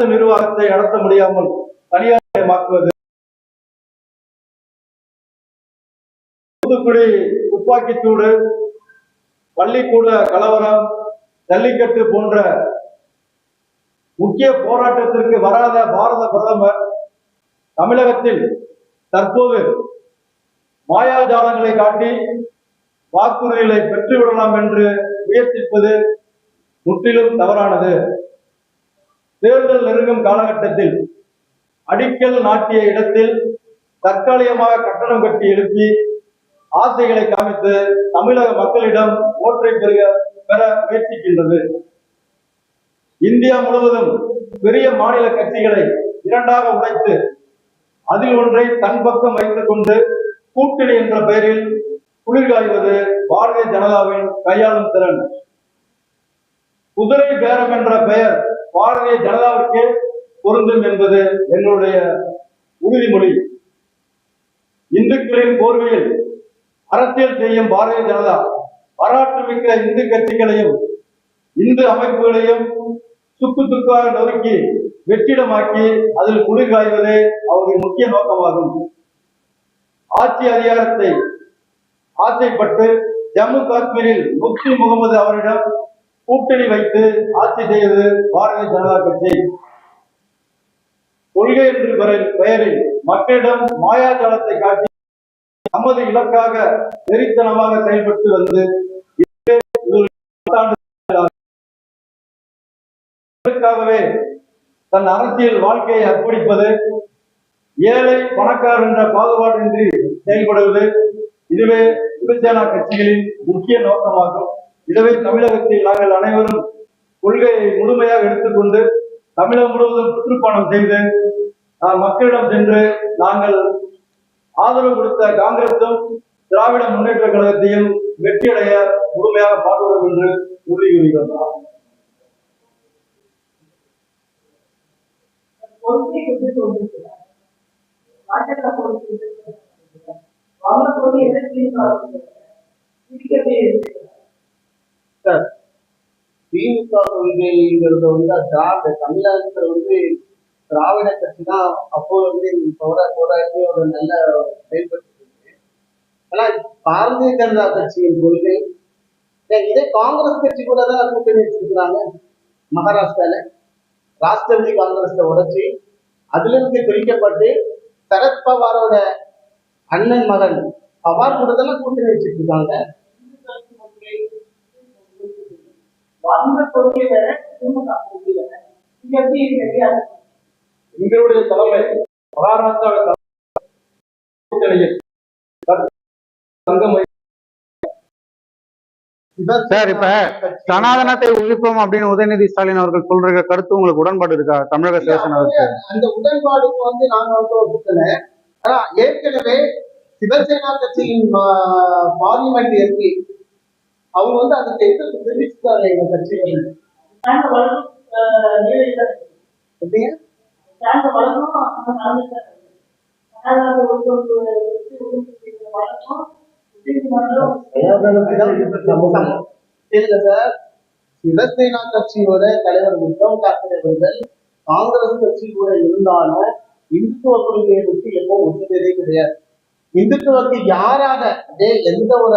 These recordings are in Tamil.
அரசு நிர்வாகத்தை நடத்த முடியாமல் தனியார்மயமாக்குவது தூத்துக்குடி துப்பாக்கிச்சூடு பள்ளிக்கூட கலவரம் ஜல்லிக்கட்டு போன்ற முக்கிய போராட்டத்திற்கு வராத பாரத பிரதமர் தமிழகத்தில் தற்போது மாயாஜாலங்களை காட்டி வாக்குறுதிகளை பெற்றுவிடலாம் என்று முயற்சிப்பது முற்றிலும் தவறானது. தேர்தல் நெருங்கும் காலகட்டத்தில் அடிக்கல் நாட்டிய இடத்தில் தற்காலிகமாக கட்டணம் கட்டி எழுப்பி ஆசைகளை காமித்து தமிழக மக்களிடம் ஓற்றை பெருக பெற முயற்சிக்கின்றது. இந்தியா முழுவதும் பெரிய மாநில கட்சிகளை இரண்டாக உடைத்து அதில் ஒன்றை தன் பக்கம் வைத்துக் கொண்டு கூட்டணி என்ற பெயரில் குளிர்காய்வது பாரதிய ஜனதாவின் கையாளும் திறன். குதிரை பேரம் என்ற பெயர் பாரதிய ஜனதாவிற்கே பொருந்தும் என்பது என்னுடைய உறுதிமொழி. இந்துக்களின் போர்வையில் அரசியல் செய்யும் பாரதிய ஜனதா வரலாற்று மிக்க இந்து கட்சிகளையும் இந்து அமைப்புகளையும் சுக்கு துக்காக நொறுக்கி வெற்றிடமாக்கி அதில் குளிர்காய்வதே அவருடைய முக்கிய நோக்கமாகும். ஆட்சி அதிகாரத்தை ஆசைப்பட்டு ஜம்மு காஷ்மீரில் முக்தி முகமது அவரிடம் கூட்டணி வைத்து ஆட்சி செய்தது பாரதிய ஜனதா கட்சி. கொள்கை என்று பெயரில் பெயரில் மக்களிடம் மாயாஜாலத்தை காட்டி நமது இலக்காக வெறித்தனமாக செயல்பட்டு வந்து இதற்காகவே தன் அரசியல் வாழ்க்கையை அர்ப்பணிப்பது ஏழை பணக்காரர் என்ற பாகுபாடின்றி செயல்படுவது இதுவே சிவசேனா கட்சிகளின் முக்கிய நோக்கமாகும். இடவை தமிழகத்தில் நாங்கள் அனைவரும் கொள்கையை முழுமையாக எடுத்துக்கொண்டு தமிழகம் முழுவதும் சுற்றுப்பயணம் செய்து மக்களிடம் சென்று நாங்கள் ஆதரவு கொடுத்த காங்கிரசும் திராவிட முன்னேற்ற கழகத்தையும் வெற்றியடைய முழுமையாக பாடுவோம் என்று உறுதி கூறுகிறோம் பாஜக அவங்க சார் திமுக கொள்கைங்கிறத வந்து திராவிட தமிழகத்துல வந்து திராவிட கட்சி தான் அப்போ வந்து போரா போராட்டி ஒரு நல்ல செயல்பட்டு இருக்கு ஆனா பாரதிய ஜனதா கட்சியின் கொள்கை இதே காங்கிரஸ் கட்சி கூட தான் கூட்டணி வச்சிருக்கிறாங்க மகாராஷ்டிரால. ராஷ்டிரபதி காங்கிரஸை உடைச்சி அதுல இருந்து பிரிக்கப்பட்டு சரத்பவாரோட அண்ணன் மகன் பவார் கூட தான் கூட்டணி வச்சிட்டு இருக்காங்க கொள்கை வேற திமுக கொள்கை வேற இது எப்படி கிடையாது எங்களுடைய தலைமை சார் இப்ப சனாதனத்தை ஒழிப்போம் அப்படின்னு உதயநிதி ஸ்டாலின் அவர்கள் சொல்ற கருத்து உங்களுக்கு உடன்பாடு இருக்கா? தமிழக சிவசேனாவுக்கு. அந்த உடன்பாடுக்கு வந்து நாங்க வந்து ஒப்புக்கல ஆனா ஏற்கனவே சிவசேனா கட்சியின் பார்லிமெண்ட் எம்பி அவங்க வந்து அதுக்கு எதிர்ப்பு தெரிவிச்சுட்டாங்க எங்க கட்சிகள் அந்த சிவசேனா கட்சியோட தலைவர் உத்தவ் தாக்கரே அவர்கள் காங்கிரஸ் கட்சி கூட இருந்தாலும் இந்துத்துவ கொள்கையை பற்றி எப்பவும் ஒத்துழைப்பதே கிடையாது. இந்துக்களுக்கு யாராக அதே எந்த ஒரு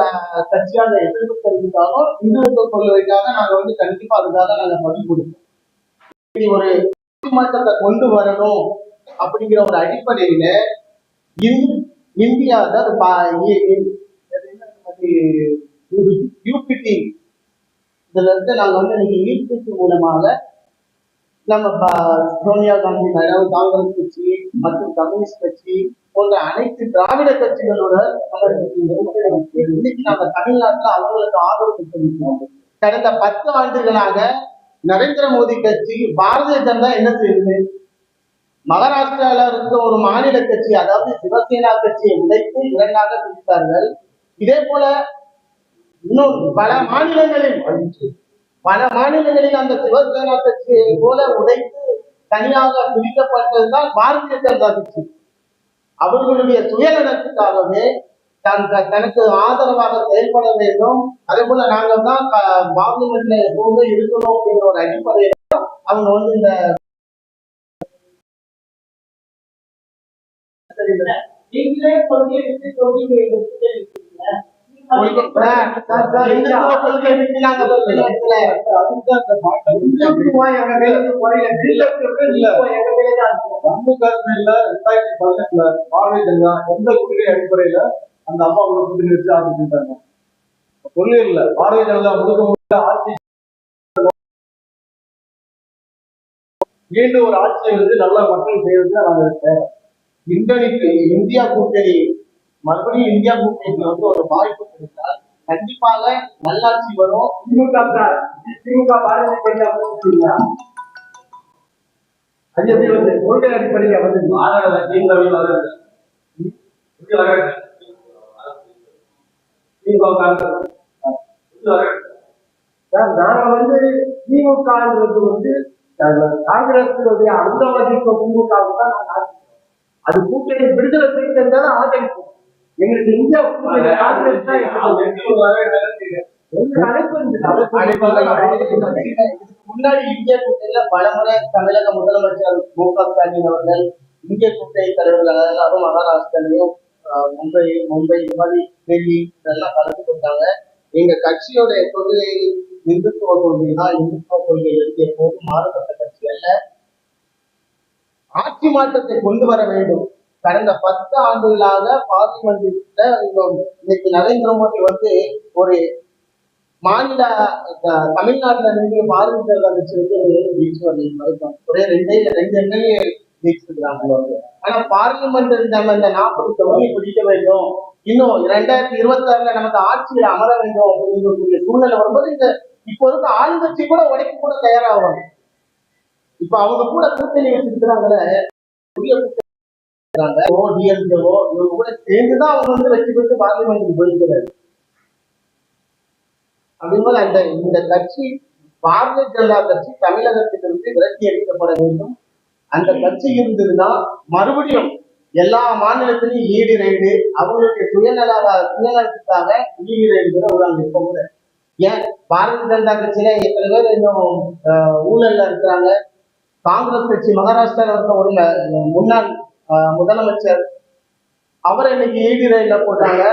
கட்சியாக எதிர்ப்பு தெரிவித்தாலும் இந்துத்துவ கொள்கைக்காக நாங்க வந்து கண்டிப்பா அதுக்காக நாங்க பதில் கொடுப்போம். இப்படி ஒரு மாற்றத்தை கொண்டு வரணும் அப்படிங்கிற ஒரு அடிப்படையில இந்~ இந்தியா தான் அது யூபிடி. இதுல இருந்து நாங்க வந்து இன்னைக்கு யூபிடி மூலமாக நம்ம ப- சோனியா காந்தி காங்கிரஸ் கட்சி மற்றும் கம்யூனிஸ்ட் கட்சி போன்ற அனைத்து திராவிட கட்சிகளோட நம்ம இன்னைக்கு நம்ம தமிழ்நாட்டுல அவங்களுக்கு ஆதரவு தெரிவிக்கிறோம் கடந்த பத்து ஆண்டுகளாக நரேந்திர மோடி கட்சி பாரதிய ஜனதா என்ன செய்யுது மகாராஷ்டிரால இருக்க ஒரு மாநில கட்சி அதாவது சிவசேனா கட்சியை உடைத்து இரண்டாக பிரித்தார்கள். இதே போல இன்னும் பல மாநிலங்களில் பல மாநிலங்களில் அந்த சிவசேனா கட்சியை போல உடைத்து தனியாக பிரிக்கப்பட்டதுதான் பாரதிய ஜனதா கட்சி. அவர்களுடைய சுயநலத்துக்காகவே தனக்கு ஆதரவாக செயல்பட வேண்டும். அதே போல நாங்கள் தான் பார்லிமெண்ட்ல எப்பவுமே இருக்கணும் அப்படிங்கிற ஒரு அடிப்படையில அவங்க வந்து இந்த நீங்களே கொள்கை கொள்கை குறையில ஜம்மு காஷ்மீர்ல ரெண்டாயிரத்தி பதினெட்டுல பாரதிய எந்த கொள்கை அடிப்படையில அந்த அம்மாவோட கூட்டணி ஆட்சி செஞ்சாங்க கொள்கை இல்ல பாரதிய ஜனதா முழுக்க முழுக்க ஆட்சி மீண்டும் ஒரு ஆட்சியை வந்து நல்லா மக்கள் செய்யறது நாங்க தேவை. இந்தோனேக்கு இந்தியா கூட்டணி மறுபடியும் இந்தியா கூட்டணிக்கு வந்து ஒரு வாய்ப்பு கிடைத்தால் கண்டிப்பாக நல்லாட்சி வரும் திமுக. திமுக பாரதிய ஜனதா கூட்டணியா? அது எப்படி வந்து கொள்கை அடிப்படையில வந்து நாங்க வந்து திமுகன்றது வந்து தான் நாங்க ஆதரிக்கிறோம். அது கூட்டணி விடுதலை செய்திருந்தாலும் ஆதரிப்போம் எங்களுக்கு. இதுக்கு முன்னாடி இந்திய கூட்டணியில பலமுறை தமிழக முதலமைச்சர் மு க ஸ்டாலின் அவர்கள் இந்திய கூட்டணி தலைவர்கள் எல்லாரும் மகாராஷ்டிரலையும் மும்பை மும்பை இந்த மாதிரி டெல்லி இதெல்லாம் கலந்து கொண்டாங்க. எங்க கட்சியோட கொள்கை இந்துத்துவ கொள்கை தான் இந்துத்துவ கொள்கை வந்து எப்போதும் மாறுபட்ட கட்சி அல்ல. ஆட்சி மாற்றத்தை கொண்டு வர வேண்டும். கடந்த பத்து ஆண்டுகளாக பார்லிமெண்ட்ல இன்னைக்கு நரேந்திர மோடி வந்து ஒரு மாநில தமிழ்நாட்டுல இருந்து பார்வையாளர் ஜனதா வந்து ஜெயிச்சு வரல ஒரே ரெண்டே ரெண்டு எம்எல்ஏ ஜெயிச்சிருக்கிறாங்க ஆனா பார்லிமெண்ட் நம்ம இந்த நாற்பது தொகுதி பிடிக்க வேண்டும். இன்னும் இரண்டாயிரத்தி இருபத்தி ஆறுல நமக்கு ஆட்சியில் அமர வேண்டும் அப்படிங்கக்கூடிய சூழ்நிலை வரும்போது இந்த இப்போ இருக்க ஆளுங்கட்சி கூட உடைக்க கூட தயாராகும் இப்ப அவங்க கூட கூட்டணி வச்சிருக்கிறாங்கல்ல புதிய கூட்டணி இவங்க கூட சேர்ந்துதான் அவங்க வந்து வெற்றி பெற்று பார்லிமெண்ட்டுக்கு போயிருக்கிறாரு. அப்படிங்கும்போது அந்த இந்த கட்சி பாரதிய ஜனதா கட்சி தமிழகத்திலிருந்து விலக்கி அளிக்கப்பட வேண்டும். அந்த கட்சி இருந்ததுன்னா மறுபடியும் எல்லா மாநிலத்திலையும் ஈடு ரைடு அவங்களுடைய சுயநல சுயநலத்துக்காக ஈடு ரைடு விடுறாங்க இப்ப கூட ஏன்? பாரதிய ஜனதா கட்சியில எத்தனை பேர் இன்னும் ஊழல்ல இருக்கிறாங்க? காங்கிரஸ் கட்சி மகாராஷ்டிரா இருக்க ஒரு முன்னாள் முதலமைச்சர் அவரை இன்னைக்கு ஈடி ரயில போட்டாங்க.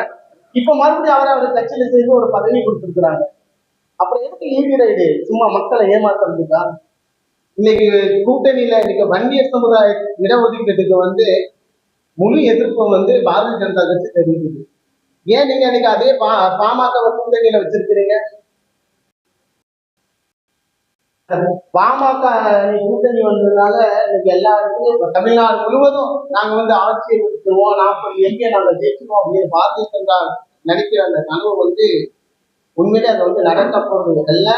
இப்ப மறுபடியும் அவரை அவர் கட்சியில சேர்ந்து ஒரு பதவி கொடுத்துருக்குறாங்க. அப்புறம் எதுக்கு ஈடி ரைடு சும்மா மக்களை ஏமாத்துறதுக்கா? இன்னைக்கு கூட்டணியில இன்னைக்கு வன்னிய சமுதாய இடஒதுக்கீட்டுக்கு வந்து முழு எதிர்ப்பு வந்து பாரதிய ஜனதா கட்சி தெரிவிக்குது. ஏன் நீங்க இன்னைக்கு அதே பா பாமக கூட்டணியில வச்சிருக்கிறீங்க? பாமக கூட்டணி வந்ததுனால இன்னைக்கு எல்லா இடத்துலயும் தமிழ்நாடு முழுவதும் நாங்க வந்து ஆட்சியை கொடுத்துருவோம் நாற்பது எங்கே நாங்க ஜெயிச்சிருவோம் அப்படின்னு பாரதிய ஜனதா நினைக்கிற அந்த கனவு வந்து உண்மையிலே அதை வந்து நடக்க போறது அல்ல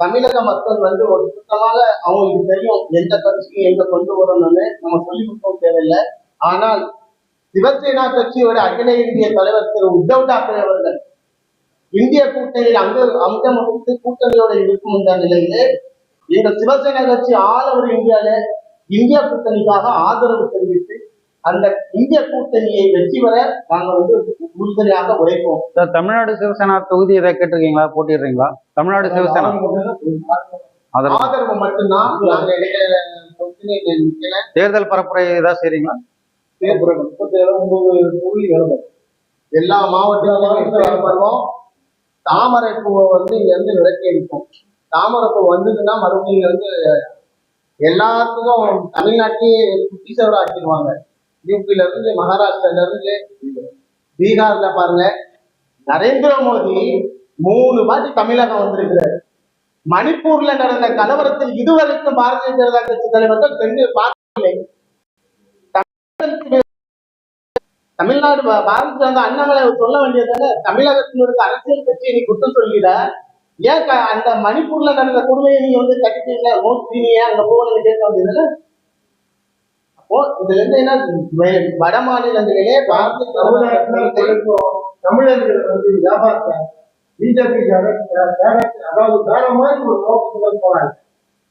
தமிழக மக்கள் வந்து ஒரு சுத்தமாக அவங்களுக்கு தெரியும் எந்த கட்சிக்கு எங்க கொண்டு வரணும்னு. நம்ம சொல்லி கொடுக்கவும் தேவையில்லை. ஆனால் சிவசேனா கட்சியோட அகில இந்திய தலைவர் திரு உத்தவ் தாக்கரே அவர்கள் இந்திய கூட்டணியில் அங்க அங்கம் கூட்டணியோட இருக்கும் இந்த நிலையில எங்கள் சிவசேனா கட்சி ஆல் ஓவர் இந்தியால இந்தியா கூட்டணிக்காக ஆதரவு தெரிவித்து அந்த இந்திய கூட்டணியை வெற்றி பெற நாங்கள் வந்து உறுதுணையாக உழைப்போம். சார் தமிழ்நாடு சிவசேனா தொகுதி ஏதாவது கேட்டிருக்கீங்களா? போட்டிடுறீங்களா? தமிழ்நாடு சிவசேனா. ஆதரவு. மட்டும்தான் நாங்க தேர்தல் பரப்புரை ஏதாவது செய்றீங்களா. எல்லா மாவட்டங்களிலும் செயல்படுவோம் தாமரை பூவை வந்து இங்க இருந்து விலக்கி அடிப்போம் தாமரை வந்ததுன்னா மறுபடியும் வந்து எல்லாத்துக்கும் தமிழ்நாட்டையே குட்டிசவர ஆக்கிடுவாங்க யூபில இருந்து மகாராஷ்டிரால இருந்து பீகார்ல பாருங்க. நரேந்திர மோடி மூணு வாட்டி தமிழகம் வந்திருக்கிறார். மணிப்பூர்ல நடந்த கலவரத்தில் இதுவரைக்கும் பாரதிய ஜனதா கட்சி தலைவர்கள் சென்று பார்க்கவில்லை. தமிழ்நாடு பாரதிய ஜனதா அண்ணாமலை சொல்ல வேண்டியதானே தமிழகத்தில் இருக்க அரசியல் கட்சியை நீ குற்றம் சொல்லிட ஏன் அந்த மணிப்பூர்ல நடந்த கொடுமையை நீங்க வந்து கட்டிட்டீங்க மோஸ்ட்லி நீ ஏன் அங்க போகணும்னு கேட்க வேண்டியதுல அப்போ இதுல இருந்து என்ன வட மாநிலங்களிலே தமிழர்கள் வந்து வியாபாரத்தை பிஜேபி அதாவது வேற மாதிரி ஒரு நோக்கத்துல போறாங்க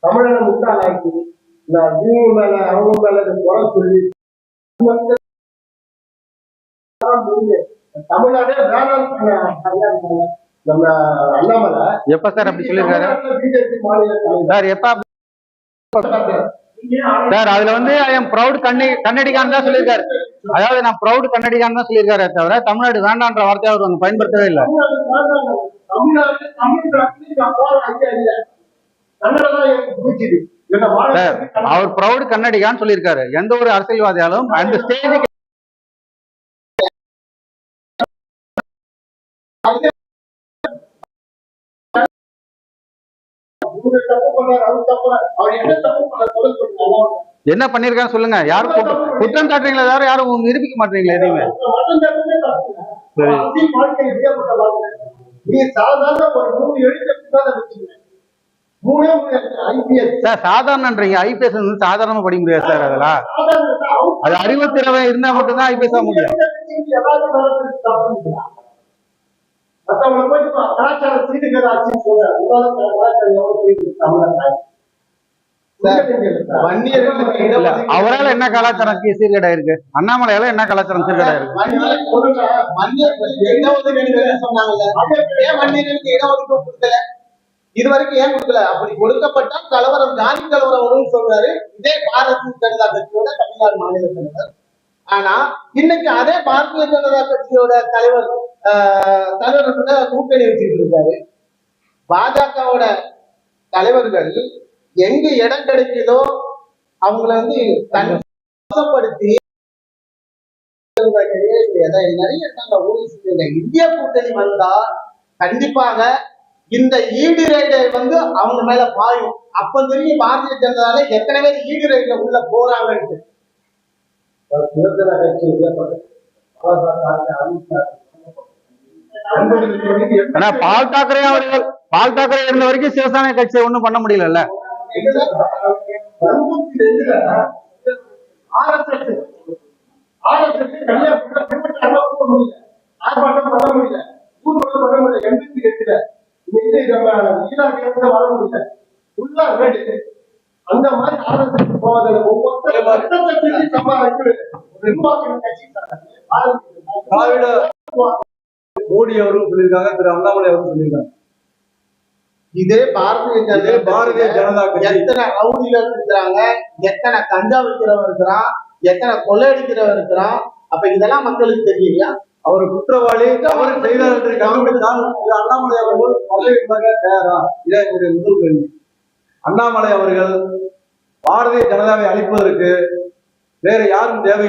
தமிழனை முட்டாளாக்கி நான் இவங்க மேல அவங்க மேல குறை சொல்லி. தமிழ்நாடே சொன்னாங்க. நம்ம அண்ணாமலை. எப்ப சார் அப்படி சொல்லியிருக்காரு? தலைவர் சார் எப்ப சார் அதுல வந்து ஐ எம் ப்ரௌட் கண்ணி கன்னடிகான் தான் சொல்லியிருக்காரு. அதாவது நான் ப்ரௌட் கன்னடிகான்னு தான் சொல்லியிருக்காரே தவிர தமிழ்நாடு வேண்டான்ற வார்த்தையை அவர் அங்க பயன்படுத்தவே இல்லை. வாழ அவர் ப்ரௌட் கன்னடிகான்னு சொல்லியிருக்காரு. எந்த ஒரு அரசியல்வாதியாலும் அந்த ஸ்டேஜுக்கு என்ன பண்ணிருக்கான்னு சொல்லுங்க. யாரும் குற்றம் சாட்டுறீங்களா? யாரும் உங்க நிரூபிக்க மாட்டீங்களா எதையுமே? சார். சாதாரணன்றீங்க. ஐபிஎஸ் வந்து சாதாரணமா படிக்க முடியாது சார் அதெல்லாம். அது அறிவுத்திறவை இருந்தா மட்டும்தான் ஐபிஎஸ் ஆக முடியும். மத்தவங்களை போய் இப்ப கலாச்சார சீட்டுகள் ஆச்சுன்னு சொல்ற உலகத்துல கலாச்சாரம் எவ்வளவு இடஒதுக்கீடு அவரால என்ன கலாச்சாரம் சீ- சீர்கேடாயிருக்கு அண்ணாமலையால என்ன கலாச்சாரம் இடஒதுக்கீடு கொடுக்கல இது வரைக்கும் ஏன் கொடுக்கல? அப்படி கொடுக்கப்பட்டா கலவரம் ஜாதி கலவரம் வரும்னு சொல்றாரு. இதே பாரதிய ஜனதா கட்சியோட தமிழ்நாடு மாநில தலைவர். ஆனா இன்னைக்கு அதே பாரதிய ஜனதா கட்சியோட தலைவர் ஆஹ், தலைவர் கூட கூட்டணி வச்சுட்டு இருக்காரு. பாஜகவோட தலைவர்கள் எங்க இடம் கிடைக்குதோ அவங்கள வந்து தன்வசப்படுத்தி நிறைய இருக்காங்க ஊழல் இந்திய கூட்டணி வந்தா கண்டிப்பாக இந்த ஈடு ரேட்டை வந்து அவங்க மேல பாயும். அப்ப தெரியும் பாரதிய ஜனதால எத்தனை பேர் ஈடு ரைட்ல உள்ள போறாங்கன்ட்டு. ஆனா பால் தாக்கரே அவர்கள் பால் தாக்கரே இருந்த வரைக்கும் சிவசேனா கட்சியை ஒண்ணும் பண்ண முடியல. ஆர்ப்பாட்டம் பண்ண முடியல. ஊர்வலம் பண்ண முடியல எண்பத்தி எட்டுல இன்னைக்கு நம்ம ஈராக்கில வர முடியல. ஃபுல்லா அந்த மாதிரி ஆர்எஸ்எஸ் போவதில்லை ஒவ்வொரு கட்சிக்கு சம்பாதிக்கு திராவிட மோடி அவரும் சொல்லியிருக்காங்க திரு அண்ணாமலை அவரும் சொல்லியிருக்காங்க. இதே பாரதிய ஜனதா பாரதிய ஜனதா எத்தனை ரவுடிகள் இருக்கிறாங்க எத்தனை கஞ்சா விற்கிறவன் இருக்கிறான் எத்தனை கொள்ளையடிக்கிறவன் இருக்கிறான் அப்ப இதெல்லாம் மக்களுக்கு தெரியலையா? அவர் குற்றவாளி தவறு செய்தார் என்று கண்டுபிடித்தால் அண்ணாமலை அவர்கள் பதவி தயாரா? இதான் என்னுடைய முதல் கேள்வி. அண்ணாமலை அவர்கள் பாரதிய ஜனதாவை அழிப்பதற்கு வேற யாரும் தேவை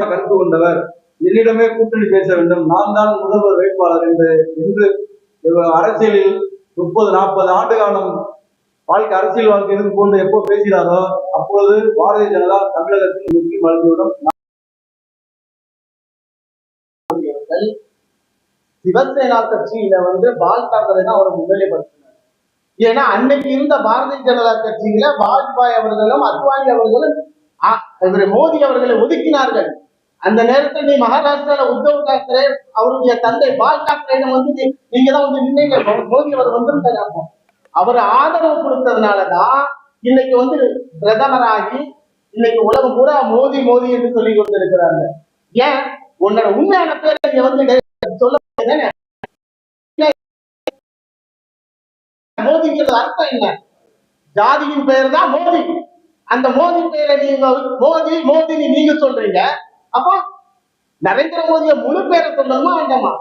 கருத்து கொண்டவர் என்னிடமே கூட்டணி பேச வேண்டும். நான் தான் முதல்வர் வேட்பாளர் என்று என்று அரசியலில் முப்பது நாற்பது ஆண்டு காலம் வாழ்க்கை அரசியல் வாழ்க்கை இருந்து எப்போ பேசினாரோ அப்பொழுது பாரதிய ஜனதா தமிழகத்தில் முக்கியம் வளர்ந்துவிடும் சிவசேனா கட்சியில வந்து பால் தாக்கரை தான் அவரை முன்னிலைப்படுத்தினார். ஏன்னா அன்னைக்கு இருந்த பாரதிய ஜனதா கட்சியில வாஜ்பாய் அவர்களும் அத்வானி அவர்களும் மோடி அவர்களை ஒதுக்கினார்கள். அந்த நேரத்தில் நீ மகாராஷ்டிரால உத்தவ் தாக்கரே அவருடைய தந்தை பால் தாக்கரே வந்து நீங்க தான் வந்து நின்னீங்க. மோடி அவர் வந்திருந்தாரு அப்போ. அவர் ஆதரவு கொடுத்ததுனாலதான் இன்னைக்கு வந்து பிரதமராகி இன்னைக்கு உலகம் பூரா மோதி மோதி என்று சொல்லி கொண்டிருக்கிறாங்க. ஏன்? உன்னோட உண்மையான பேரை நீங்க வந்து சொல்ல முடியாதானே? அர்த்தம் என்ன? ஜாதியின் பெயர் தான் மோதி. அந்த மோதி பெயரை நீங்க மோதி மோதின்னு நீங்க சொல்றீங்க. அப்போ நரேந்திர மோதிய முழு பேரை சொல்லணுமா வேண்டாமா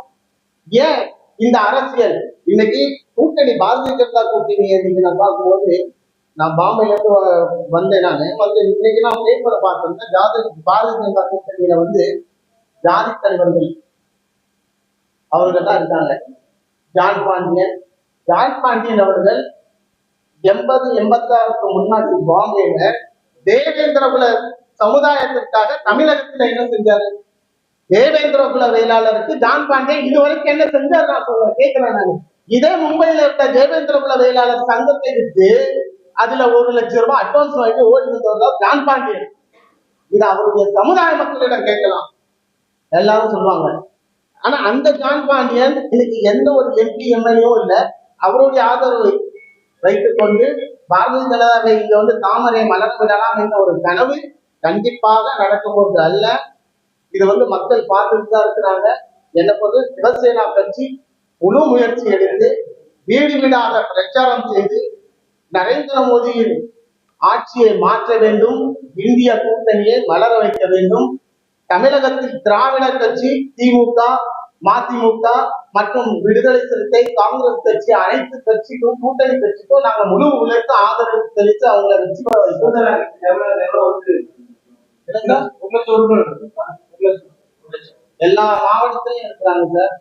ஏன் இந்த அரசியல்? இன்னைக்கு கூட்டணி பாரதிய ஜனதா கூட்டணி இன்னைக்கு நான் பார்க்கும்போது நான் பாம்பேல இருந்து வந்தேன் நான். வந்து இன்னைக்கு நான் பேப்பரை பார்த்தேன்னா ஜாதி பாரதிய ஜனதா கூட்டணியில வந்து ஜாதி தலைவர்கள் அவர்கள் தான் இருக்காங்க. ஜான் பாண்டியன். ஜான் பாண்டியன் அவர்கள் எண்பது எண்பத்தாறுக்கு முன்னாடி பாம்பேல தேவேந்திர குல சமுதாயத்திற்காக தமிழகத்துல என்ன செஞ்சாரு? தேவேந்திர குல வேளாளருக்கு ஜான் பாண்டே இதுவரைக்கும் என்ன செஞ்சாரு? நான் சொல்றேன் கேட்கிறேன் நான். இதே மும்பையில இருக்க தேவேந்திர குல வேளாளர் சங்கத்தை விட்டு அதுல ஒரு லட்சம் ரூபாய் அட்வான்ஸ் வாங்கி ஓடி வந்தவர் ஜான் பாண்டே. இது அவருடைய சமுதாய மக்களிடம் கேட்கலாம். எல்லாரும் சொல்லுவாங்க. ஆனா அந்த ஜான் பாண்டியன் இன்னைக்கு எந்த ஒரு எம்பி எம்எல்ஏவும் இல்ல. அவருடைய ஆதரவு வைத்துக் கொண்டு பாரதிய ஜனதா இங்க வந்து தாமரை மலர் விடலாம் என்ற ஒரு கனவு கண்டிப்பாக நடக்கும் போது அல்ல. இது வந்து மக்கள் பார்த்துட்டு தான் இருக்கிறாங்க. என்ன பொறுத்து சிவசேனா கட்சி முழு முயற்சி எடுத்து வீடு வீடாக பிரச்சாரம் செய்து நரேந்திர மோடியின் ஆட்சியை மாற்ற வேண்டும் இந்திய கூட்டணியை வளர வைக்க வேண்டும். தமிழகத்தில் திராவிட கட்சி திமுக மதிமுக மற்றும் விடுதலை சிறுத்தை காங்கிரஸ் கட்சி அனைத்து கட்சிக்கும் கூட்டணி கட்சிக்கும் நாங்க முழு உழைப்பு ஆதரவு தெரிவித்து அவங்களை வெற்றி பெற வைப்போம் என்னங்க? எல்லா மாவட்டத்திலையும் இருக்கிறாங்க சார்.